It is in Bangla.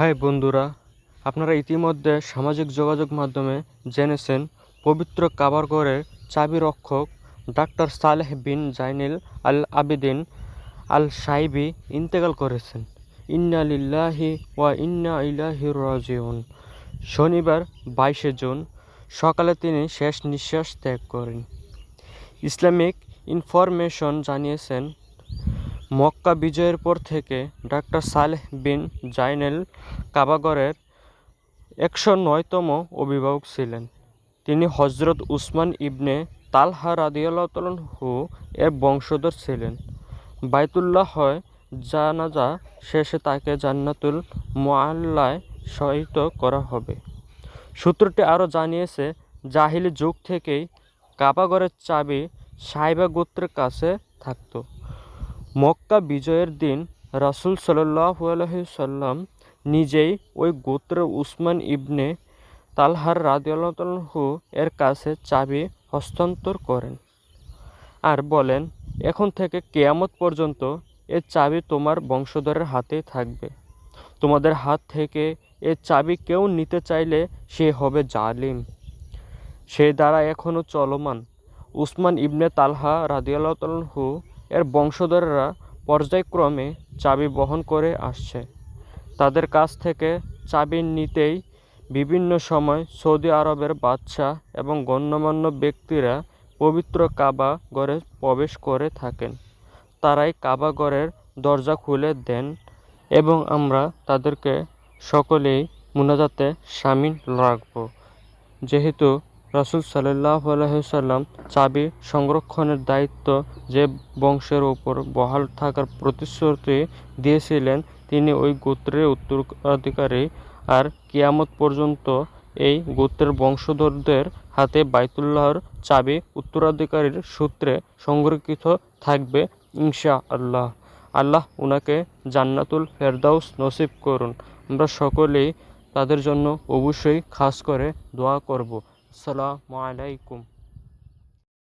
হাই বন্ধুরা, আপনারা ইতিমধ্যে সামাজিক যোগাযোগ মাধ্যমে জেনেছেন, পবিত্র কাবারগড়ের চাবি রক্ষক doctor Saleh bin Zainil al Abidin al Shaibi ইন্তেকাল করেছেন। ইন্না লিল্লাহি ওয়া ইন্না ইলাহি রাজিউন। শনিবার বাইশে জুন সকালে তিনি শেষ নিঃশ্বাস ত্যাগ করেন। ইসলামিক ইনফরমেশন জানিয়েছেন মক্কা বিজয়ের পর থেকে ডাক্তার সালেহ বিন জাইনেল কাবাগরের একশো নয়তম অভিভাবক ছিলেন। তিনি হজরত উসমান ইবনে তালহা রাদিয়াল্লাহু এর বংশধর ছিলেন। বাইতুল্লাহ হয় জানাজা শেষে তাকে জান্নাতুল মোয়াল্লায় শহীদ করা হবে। সূত্রটি আরও জানিয়েছে, জাহিলি যুগ থেকেই কাবাগরের চাবি সাইবা গোত্রের কাছে থাকতো। মক্কা বিজয়ের দিন রাসুল সাল্লাহু সাল্লাম নিজেই ওই গোত্রের উসমান ইবনে তালহার রাদিয়াল্লাহু এর কাছে চাবি হস্তান্তর করেন আর বলেন, এখন থেকে কেয়ামত পর্যন্ত এ চাবি তোমার বংশধরের হাতেই থাকবে। তোমাদের হাত থেকে এ চাবি কেউ নিতে চাইলে সে হবে জালিম। সেই দ্বারা এখনও চলমান। উসমান ইবনে তালহা রাদিয়াল্লাহু এর বংশধররা পর্যায়ক্রমে চাবি বহন করে আসছে। তাদের কাছ থেকে চাবি নিতেই বিভিন্ন সময় সৌদি আরবের বাদশাহ এবং গণ্যমান্য ব্যক্তিরা পবিত্র কাবা ঘরে প্রবেশ করে থাকেন। তারাই কাবা ঘরের দরজা খুলে দেন এবং আমরা তাদেরকে সকলেই মুনাজাতে সামিল রাখব। যেহেতু রাসুল সাল্লাহ আলহিসাল্লাম চাবি সংরক্ষণের দায়িত্ব যে বংশের ওপর বহাল থাকার প্রতিশ্রুতি দিয়েছিলেন, তিনি ওই গোত্রের উত্তরাধিকারী। আর কিয়ামত পর্যন্ত এই গোত্রের বংশধরদের হাতে বাইতুল্লাহর চাবি উত্তরাধিকারীর সূত্রে সংরক্ষিত থাকবে ইনশা আল্লাহ আল্লাহ উনাকে জান্নাতুল ফেরদাউস নসিব করুন। আমরা সকলেই তাদের জন্য অবশ্যই খাস করে দোয়া করব। السلام عليكم.